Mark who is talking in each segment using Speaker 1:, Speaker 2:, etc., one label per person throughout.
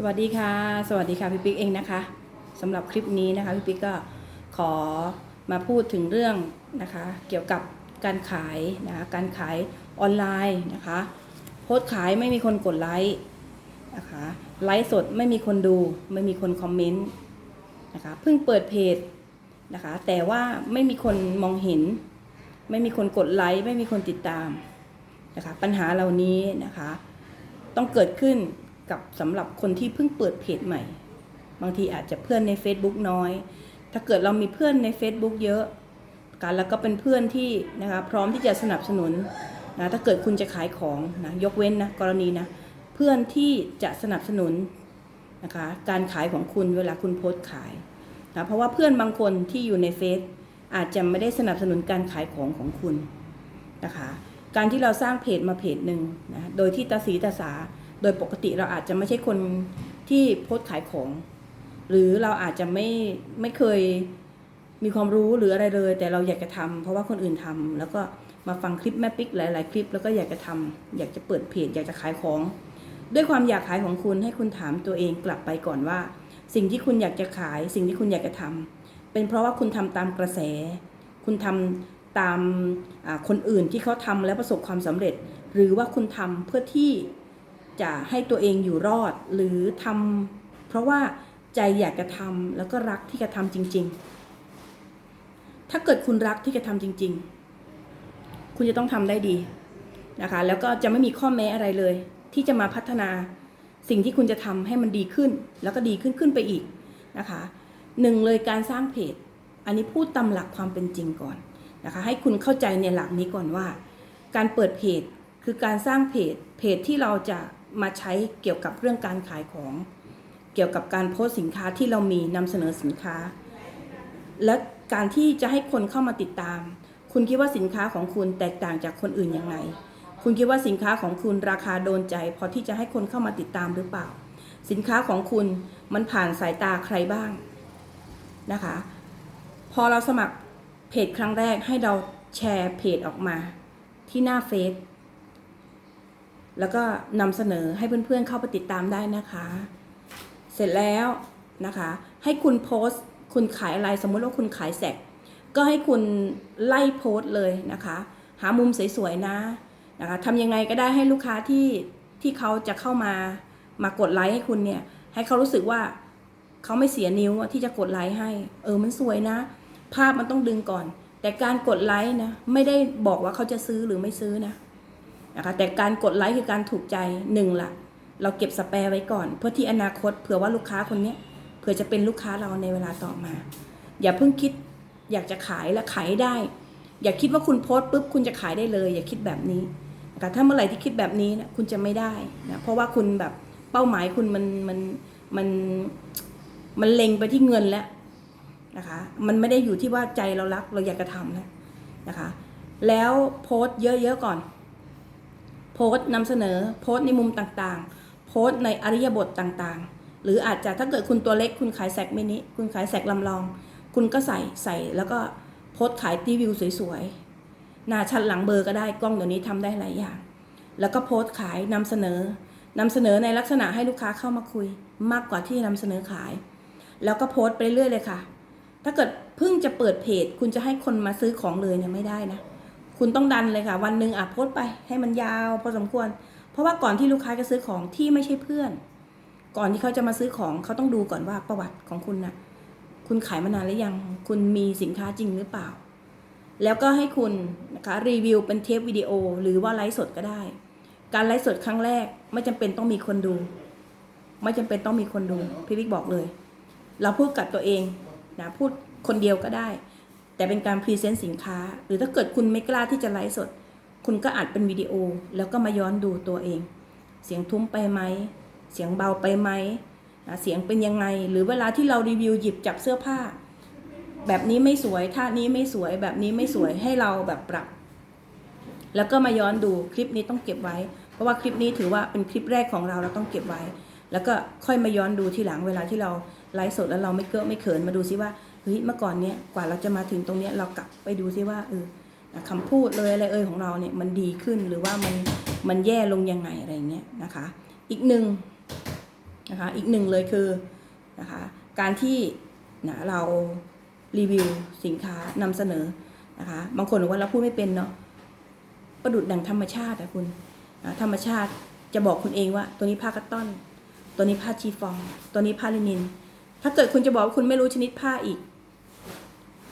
Speaker 1: สวัสดีค่ะ สวัสดีค่ะพี่ปิ๊กเองนะคะสำหรับคลิปนี้นะคะพี่ปิ๊กก็ขอมาพูดถึงเรื่องนะคะเกี่ยวกับการขายนะคะการขายออนไลน์นะคะโพสต์ขายไม่มีคนกดไลค์นะคะไลฟ์สดไม่มีคนดูไม่มีคนคอมเมนต์นะคะเพิ่งเปิดเพจนะคะแต่ว่าไม่มีคนมองเห็น ไม่มีคนกดไลค์ไม่มีคนติดตามนะคะปัญหาเหล่านี้นะคะต้องเกิดขึ้น กับสำหรับคนที่เพิ่งเปิดเพจใหม่ บางทีอาจจะเพื่อนใน Facebook น้อย ถ้าเกิดเรามีเพื่อนใน Facebook เยอะกันแล้วก็เป็นเพื่อนที่นะคะพร้อมที่จะสนับสนุนนะถ้าเกิดคุณจะขายของนะยกเว้นนะกรณีนะเพื่อนที่จะสนับสนุนนะคะการขายของคุณเวลาคุณโพสต์ขายนะเพราะว่าเพื่อนบางคนที่อยู่ในเฟซอาจจะไม่ได้สนับสนุนการขายของของคุณนะคะการที่เราสร้างเพจมาเพจหนึ่งนะโดยที่ตาสีตาสา โดยปกติเราอาจจะไม่ใช่คนที่โพสขายของ หรือเราอาจจะไม่ไม่เคยมีความรู้หรืออะไรเลย แต่เราอยากจะทำเพราะว่าคนอื่นทำแล้วก็มาฟังคลิปแม่ปิ๊กหลาย ๆ คลิป แล้วก็อยากจะทำอยากจะเปิดเพจอยากจะขายของ ด้วยความอยากขายของคุณให้คุณถามตัวเองกลับไปก่อนว่า สิ่งที่คุณอยากจะขาย สิ่งที่คุณอยากจะทำเป็นเพราะว่าคุณทำตามกระแส คุณทำตามคนอื่นที่เขาทำแล้วประสบความสำเร็จ หรือว่าคุณทำเพื่อที่ จะให้ตัวเองอยู่รอดหรือทำเพราะว่าใจอยากจะทำแล้วก็รักที่จะทำจริง ๆ ถ้าเกิดคุณรักที่จะทำจริง ๆ คุณจะต้องทำได้ดีนะคะ แล้วก็จะไม่มีข้อแม้อะไรเลย ที่จะมาพัฒนาสิ่งที่คุณจะทำให้มันดีขึ้น แล้วก็ดีขึ้นขึ้นไปอีกนะคะหนึ่งเลยการสร้างเพจ อันนี้พูดตามหลักความเป็นจริงก่อนนะคะ ให้คุณเข้าใจในหลักนี้ก่อนว่า การเปิดเพจคือการสร้างเพจเพจที่เราจะ มาใช้เกี่ยวกับเรื่องการขายของ เกี่ยวกับการโพสต์สินค้าที่เรามีนำเสนอสินค้า และการที่จะให้คนเข้ามาติดตาม คุณคิดว่าสินค้าของคุณแตกต่างจากคนอื่นอยังไงคุณคิดว่าสินค้าของคุณราคาโดนใจ พอที่จะให้คนเข้ามาติดตามหรือเปล่า สินค้าของคุณมันผ่านสายตาใครบ้างนะคะ พอเราสมัครเพจครั้งแรกให้เราแชร์เพจออกมา ที่หน้าเฟซ แล้วก็นำเสนอให้เพื่อนๆเข้าไปติดตามได้นะคะ เสร็จแล้วนะคะ ให้คุณโพสต์ คุณขายอะไรสมมติว่าคุณขายแสกก็ให้คุณไล่โพสต์เลยนะคะ หามุมสวยๆนะนะคะทำยังไงก็ได้ให้ลูกค้าที่ที่เขาจะเข้ามามากดไลค์ให้คุณเนี่ย ให้เขารู้สึกว่าเขาไม่เสียนิ้วที่จะกดไลค์ให้ เออมันสวยนะ ภาพมันต้องดึงก่อน แต่การกดไลค์นะไม่ได้บอกว่าเขาจะซื้อหรือไม่ซื้อนะ นะคะแต่การกดไลค์คือการถูกใจหนึ่งละเราเก็บสแปร์ไว้ก่อน เพื่อที่อนาคตเผื่อว่าลูกค้าคนนี้เผื่อจะเป็นลูกค้าเราในเวลาต่อมา อย่าเพิ่งคิดอยากจะขายและขายได้ อย่าคิดว่าคุณโพสต์ปุ๊บคุณจะขายได้เลย อย่าคิดแบบนี้นะคะถ้าเมื่อไหร่ที่คิดแบบนี้นะคุณจะไม่ได้นะเพราะว่าคุณแบบเป้าหมายคุณมันมันมันมันเล็งไปที่เงินแล้วนะคะ มันไม่ได้อยู่ที่ว่าใจเรารักเราอยากจะทำแล้วนะคะ แล้วโพสต์เยอะๆก่อน โพสต์นำเสนอโพสต์ในมุมต่างๆ โพสต์ในอริยบทต่างๆ หรืออาจจะถ้าเกิดคุณตัวเล็กคุณขายแสกมินิคุณขายแสกลำลอง คุณก็ใส่ใส่แล้วก็โพสต์ขายรีวิวสวยๆหน้าชัดหลังเบอร์ก็ได้กล้องเดี๋ยวนี้ทำได้หลายอย่าง แล้วก็โพสต์ขายนำเสนอนำเสนอในลักษณะให้ลูกค้าเข้ามาคุย มากกว่าที่นำเสนอขาย แล้วก็โพสต์ไปเรื่อยเลยค่ะ ถ้าเกิดเพิ่งจะเปิดเพจ คุณจะให้คนมาซื้อของเลยเนี่ยไม่ได้นะ คุณต้องดันเลยค่ะ วันหนึ่งอะโพสไปให้มันยาวพอสมควร เพราะว่าก่อนที่ลูกค้าจะซื้อของที่ไม่ใช่เพื่อน ก่อนที่เขาจะมาซื้อของเขาต้องดูก่อนว่าประวัติของคุณนะ่ะ คุณขายมานานหรือยัง คุณมีสินค้าจริงหรือเปล่า แล้วก็ให้คุณนะคะรีวิวเป็นเทปวิดีโอ หรือว่าไลฟ์สดก็ได้ การไลฟ์สดครั้งแรกไม่จำเป็นต้องมีคนดู ไม่จำเป็นต้องมีคนดูพี่วิกบอกเลย เราพูดกับตัวเองนะพูดคนเดียวก็ได้ แต่เป็นการพรีเซนต์สินค้า หรือถ้าเกิดคุณไม่กล้าที่จะไลฟ์สด คุณก็อัดเป็นวิดีโอ แล้วก็มาย้อนดูตัวเอง เสียงทุ้มไปไหม เสียงเบาไปไหม เสียงเป็นยังไง หรือเวลาที่เรารีวิวหยิบจับเสื้อผ้า แบบนี้ไม่สวยท่านี้ไม่สวยแบบนี้ไม่สวยให้เราแบบปรับ แล้วก็มาย้อนดูคลิปนี้ต้องเก็บไว้ เพราะว่าคลิปนี้ถือว่าเป็นคลิปแรกของเราเราต้องเก็บไว้ แล้วก็ค่อยมาย้อนดูทีหลังเวลาที่เราไลฟ์สดแล้วเราไม่เก้อไม่เขินมาดูซิว่า ฮ้ยเมื่อก่อนเนี้ยกว่าเราจะมาถึงตรงเนี้ยเรากลับไปดูซิว่าเออคำพูดเลยอะไรเอ่ยของเราเนี่ยมันดีขึ้นหรือว่ามันมันแย่ลงยังไงอะไรเงี้ยนะคะ อีกหนึ่งนะคะอีกหนึ่งเลยคือนะคะการที่นะเรารีวิวสินค้านำเสนอนะคะบางคนบอกว่าเราพูดไม่เป็นเนาะประดุดดังธรรมชาติอะคุณนะธรรมชาติจะบอกคุณเองว่า ตัวนี้ผ้าคัตตอน ตัวนี้ผ้าชีฟอง ตัวนี้ผ้าลินิน ถ้าเกิดคุณจะบอกว่าคุณไม่รู้ชนิดผ้าอีก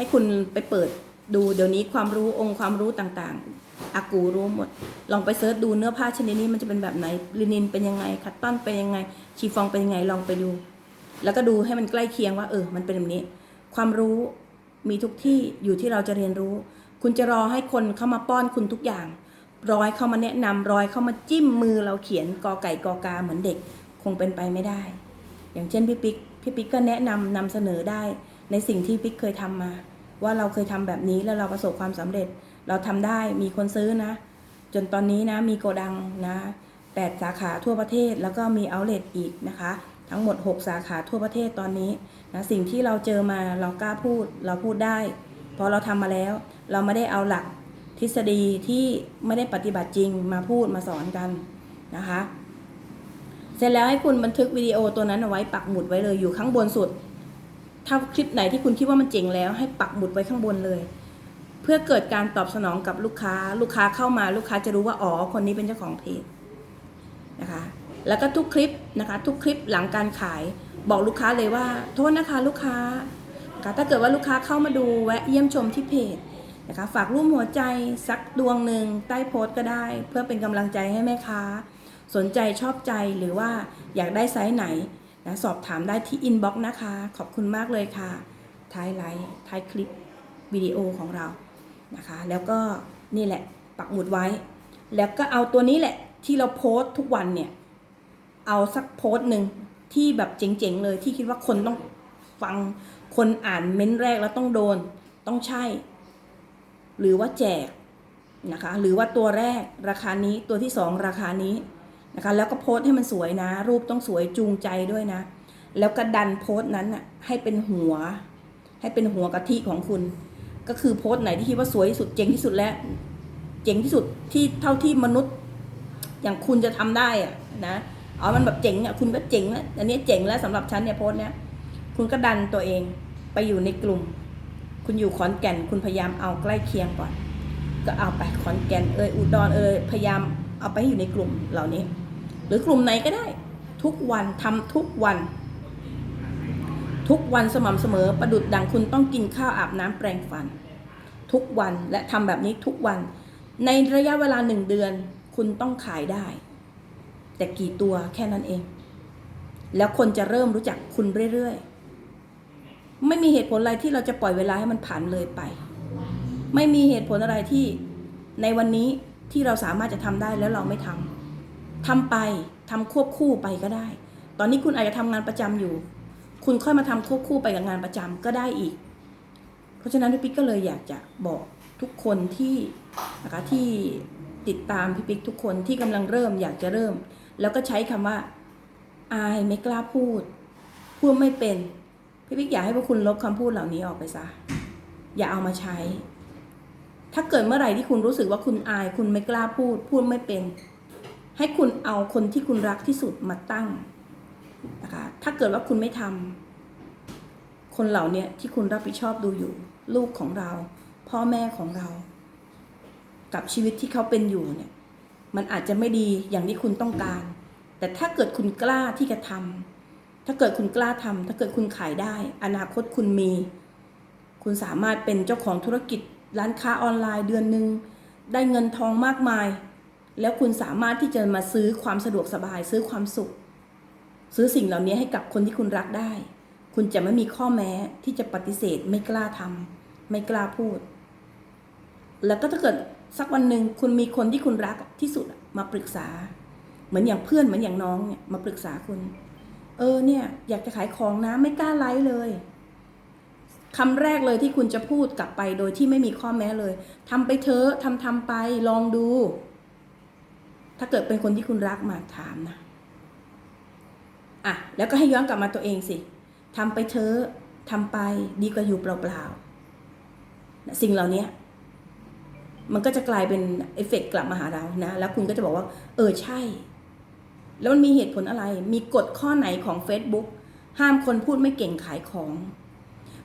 Speaker 1: ให้คุณไปเปิดดูเดี๋ยวนี้ความรู้องค์ความรู้ต่างๆ อากูรู้หมด ลองไปเสิร์ชดูเนื้อผ้าชนิดนี้มันจะเป็นแบบไหนลินินเป็นยังไง คัตตอนเป็นยังไง ชีฟองเป็นยังไงลองไปดู แล้วก็ดูให้มันใกล้เคียงว่า เออ มันเป็นแบบนี้ ความรู้มีทุกที่อยู่ที่เราจะเรียนรู้ คุณจะรอให้คนเข้ามาป้อนคุณทุกอย่าง ร้อยเข้ามาแนะนำรอยเข้ามาจิ้มมือเราเขียนกอไก่กอกาเหมือนเด็กคงเป็นไปไม่ได้ อย่างเช่นพี่ปิ๊กพี่ปิ๊กก็แนะนำนำเสนอได้ในสิ่งที่ปิ๊กเคยทำมา ว่าเราเคยทำแบบนี้แล้วเราประสบความสำเร็จ เราทำได้มีคนซื้อนะ จนตอนนี้นะมีโกดังนะแปดสาขาทั่วประเทศแล้วก็มีเอาเล t อีกนะคะ ทั้งหมด 6 สาขาทั่วประเทศตอนนี้นะสิ่งที่เราเจอมาเรากล้าพูดเราพูดได้ เพราะเราทำมาแล้ว เราไม่ได้เอาหลักทฤษฎีที่ไม่ได้ปฏิบัติจริงมาพูดมาสอนกันนะคะ เสร็จแล้วให้คุณบันทึกวิดีโอตัวนั้นเอาไว้ปักหมุดไว้เลยอยู่ข้างบนสุด ถ้าคลิปไหนที่คุณคิดว่ามันเจ๋งแล้วให้ปักหมุดไว้ข้างบนเลย เพื่อเกิดการตอบสนองกับลูกค้า ลูกค้าเข้ามาลูกค้าจะรู้ว่าอ๋อคนนี้เป็นเจ้าของเพจนะคะ แล้วก็ทุกคลิปนะคะ ทุกคลิปหลังการขายบอกลูกค้าเลยว่า โทษนะคะลูกค้าะคะถ้าเกิดว่าลูกค้าเข้ามาดูแวะเยี่ยมชมที่เพจนะคะฝากรูปหัวใจสักดวงหนึ่งใต้โพสต์ก็ได้ เพื่อเป็นกำลังใจให้แม่ค้า สนใจชอบใจหรือว่าอยากได้ไซส์ไหน นะสอบถามได้ที่อินบ็อกซ์นะคะ ขอบคุณมากเลยค่ะ ท้ายไลฟ์ท้ายคลิปวิดีโอของเรานะคะ แล้วก็นี่แหละปักหมุดไว้ แล้วก็เอาตัวนี้แหละที่เราโพสต์ทุกวันเนี่ย เอาสักโพสต์หนึ่งที่แบบเจ๋งๆเลยที่คิดว่าคนต้องฟังคนอ่านเม้นต์แรกแล้วต้องโดนต้องใช่ หรือว่าแจกนะคะ หรือว่าตัวแรกราคานี้ตัวที่สองราคานี้ นะคะแล้วก็โพสต์ให้มันสวยนะ รูปต้องสวยจูงใจด้วยนะ แล้วก็ดันโพสต์นั้นน่ะให้เป็นหัว ให้เป็นหัวกะทิของคุณ ก็คือโพสต์ไหนที่คิดว่าสวยที่สุดเจ๋งที่สุดและ เจ๋งที่สุดที่เท่าที่มนุษย์ อย่างคุณจะทำได้อะนะเอามันแบบเจ๋งอะคุณก็เจ๋งแล้วอันนี้เจ๋งแล้วสำหรับฉันเนี่ยโพสต์เนี้ยคุณก็ดันตัวเองไปอยู่ในกลุ่ม คุณอยู่ขอนแก่น คุณพยายามเอาใกล้เคียงก่อน ก็เอาไปขอนแก่นเอยอุดรเอยพยายามเอาไปให้อยู่ในกลุ่มเหล่านี้ หรือกลุ่มไหนก็ได้ ทุกวันทำทุกวัน ทุกวันสม่ำเสมอประดุดดังคุณต้องกินข้าวอาบน้ำแปรงฟัน ทุกวันและทำแบบนี้ทุกวัน ในระยะเวลาหนึ่งเดือนคุณต้องขายได้ แต่กี่ตัวแค่นั้นเอง แล้วคนจะเริ่มรู้จักคุณเรื่อยๆ ไม่มีเหตุผลอะไรที่เราจะปล่อยเวลาให้มันผ่านเลยไป ไม่มีเหตุผลอะไรที่ในวันนี้ที่เราสามารถจะทำได้แล้วเราไม่ทำ ทำไปทำควบคู่ไปก็ได้ ตอนนี้คุณอาจจะทำงานประจำอยู่ คุณค่อยมาทำควบคู่ไปกับงานประจำก็ได้อีก เพราะฉะนั้นพี่ปิ๊กก็เลยอยากจะบอกทุกคนที่นะคะที่ติดตามพี่ปิ๊กทุกคนที่กำลังเริ่มอยากจะเริ่ม แล้วก็ใช้คำว่า อายไม่กล้าพูด พูดไม่เป็น พี่ปิ๊กอยากให้พวกคุณลบคำพูดเหล่านี้ออกไปซะ อย่าเอามาใช้ ถ้าเกิดเมื่อไหร่ที่คุณรู้สึกว่าคุณอาย คุณไม่กล้าพูด พูดไม่เป็น ให้คุณเอาคนที่คุณรักที่สุดมาตั้งนะคะถ้าเกิดว่าคุณไม่ทำคนเหล่านี้ที่คุณรับผิดชอบดูอยู่ ลูกของเรา พ่อแม่ของเรา กับชีวิตที่เขาเป็นอยู่เนี่ยมันอาจจะไม่ดีอย่างที่คุณต้องการ แต่ถ้าเกิดคุณกล้าที่จะทำถ้าเกิดคุณกล้าทำถ้าเกิดคุณขายได้ อนาคตคุณมี คุณสามารถเป็นเจ้าของธุรกิจร้านค้าออนไลน์เดือนหนึ่งได้เงินทองมากมาย แล้วคุณสามารถที่จะมาซื้อความสะดวกสบาย ซื้อความสุข ซื้อสิ่งเหล่านี้ให้กับคนที่คุณรักได้ คุณจะไม่มีข้อแม้ที่จะปฏิเสธ ไม่กล้าทำไม่กล้าพูด แล้วก็ถ้าเกิดสักวันหนึ่งคุณมีคนที่คุณรักที่สุดมาปรึกษา เหมือนอย่างเพื่อนเหมือนอย่างน้องเนี่ยมาปรึกษาคุณ เออเนี่ย อยากจะขายของนะไม่กล้าไลฟ์เลยคำแรกเลยที่คุณจะพูดกลับไปโดยที่ไม่มีข้อแม้เลยทำไปเถอะทำทำไปลองดู ถ้าเกิดเป็นคนที่คุณรักมาถามนะอะแล้วก็ให้ย้อนกลับมาตัวเองสิทำไปเถอะทำไปดีกว่าอยู่เปล่าๆสิ่งเหล่านี้มันก็จะกลายเป็นเอฟเฟกต์กลับมาหาเรานะ แล้วคุณก็จะบอกว่า เออใช่ แล้วมันมีเหตุผลอะไร มีกฎข้อไหนของ Facebook ห้ามคนพูดไม่เก่งขายของ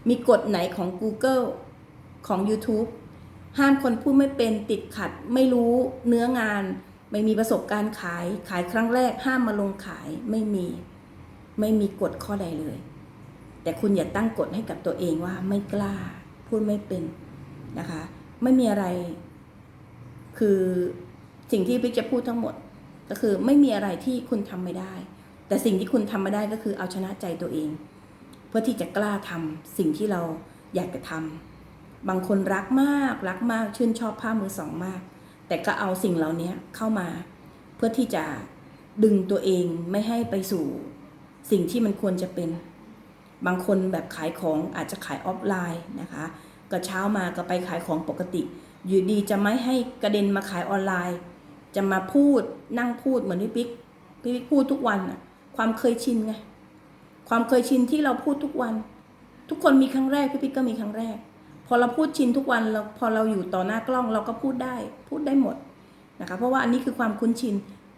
Speaker 1: มีกฎไหนของ Google ของ YouTube ห้ามคนพูดไม่เป็นติดขัด ไม่รู้เนื้องาน ไม่มีประสบการณ์ขายขายครั้งแรกห้ามมาลงขายไม่มีไม่มีกฎข้อใดเลย แต่คุณอย่าตั้งกฎให้กับตัวเองว่าไม่กล้า พูดไม่เป็นนะคะ ไม่มีอะไร คือสิ่งที่พิกจะพูดทั้งหมด ก็คือไม่มีอะไรที่คุณทำไม่ได้ แต่สิ่งที่คุณทำไม่ได้ก็คือเอาชนะใจตัวเอง เพื่อที่จะกล้าทำสิ่งที่เราอยากจะทำบางคนรักมากรักมากชื่นชอบผ้ามือสองมาก แต่ก็เอาสิ่งเหล่านี้เข้ามาเพื่อที่จะดึงตัวเองไม่ให้ไปสู่สิ่งที่มันควรจะเป็น บางคนแบบขายของอาจจะขายออฟไลน์นะคะ ก็เช้ามาก็ไปขายของปกติ อยู่ดีจะไม่ให้กระเด็นมาขายออนไลน์ จะมาพูดนั่งพูดเหมือนพี่ปิ๊กพี่ปิ๊กพูดทุกวันอะความเคยชินไงความเคยชินที่เราพูดทุกวัน ทุกคนมีครั้งแรกพี่ปิ๊กก็มีครั้งแรก พอเราพูดชินทุกวันเราพอเราอยู่ต่อหน้ากล้องเราก็พูดได้พูดได้หมดนะคะ เพราะว่าอันนี้คือความคุ้นชิน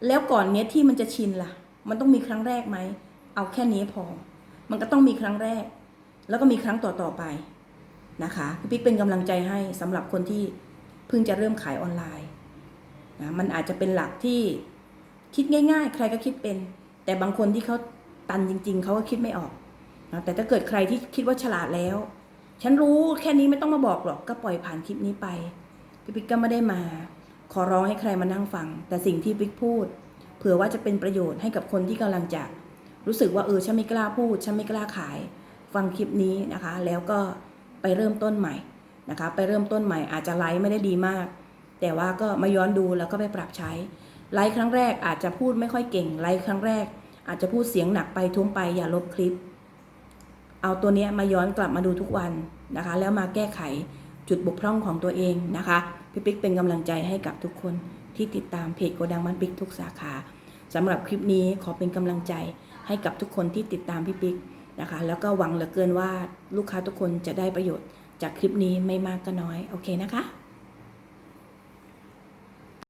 Speaker 1: แล้วก่อนเนี้ยที่มันจะชินล่ะ มันต้องมีครั้งแรกไหม เอาแค่นี้พอ มันก็ต้องมีครั้งแรก แล้วก็มีครั้งต่อๆไปนะคะพี่ปิ๊กเป็นกำลังใจให้สำหรับคนที่เพิ่งจะเริ่มขายออนไลน์นะมันอาจจะเป็นหลักที่คิดง่าย ๆ ใครก็คิดเป็น แต่บางคนที่เขาตันจริง ๆเขาก็คิดไม่ออกนะแต่ถ้าเกิดใครที่คิดว่าฉลาดแล้ว ฉันรู้แค่นี้ไม่ต้องมาบอกหรอกก็ปล่อยผ่านคลิปนี้ไปพี่ปิ๊กก็ไม่ได้มา ขอร้องให้ใครมานั่งฟัง แต่สิ่งที่ปิ๊กพูด เผื่อว่าจะเป็นประโยชน์ให้กับคนที่กำลังจะรู้สึกว่าเออฉันไม่กล้าพูดฉันไม่กล้าขาย ฟังคลิปนี้นะคะ แล้วก็ไปเริ่มต้นใหม่นะคะ ไปเริ่มต้นใหม่อาจจะไลฟ์ไม่ได้ดีมาก แต่ว่าก็มาย้อนดูแล้วก็ไปปรับใช้ไลฟ์ครั้งแรกอาจจะพูดไม่ค่อยเก่งไลฟ์ครั้งแรก อาจจะพูดเสียงหนักไปทุ้มไปอย่าลบคลิป เอาตัวนี้มาย้อนกลับมาดูทุกวันนะคะ แล้วมาแก้ไขจุดบกพร่องของตัวเองนะคะพี่ปิ๊กเป็นกำลังใจให้กับทุกคนที่ติดตามเพจโกดังมันปิ๊กทุกสาขาสำหรับคลิปนี้ขอเป็นกำลังใจให้กับทุกคนที่ติดตามพี่ปิ๊กนะคะ แล้วก็หวังเหลือเกินว่าลูกค้าทุกคนจะได้ประโยชน์จากคลิปนี้ไม่มากก็น้อย โอเคนะคะ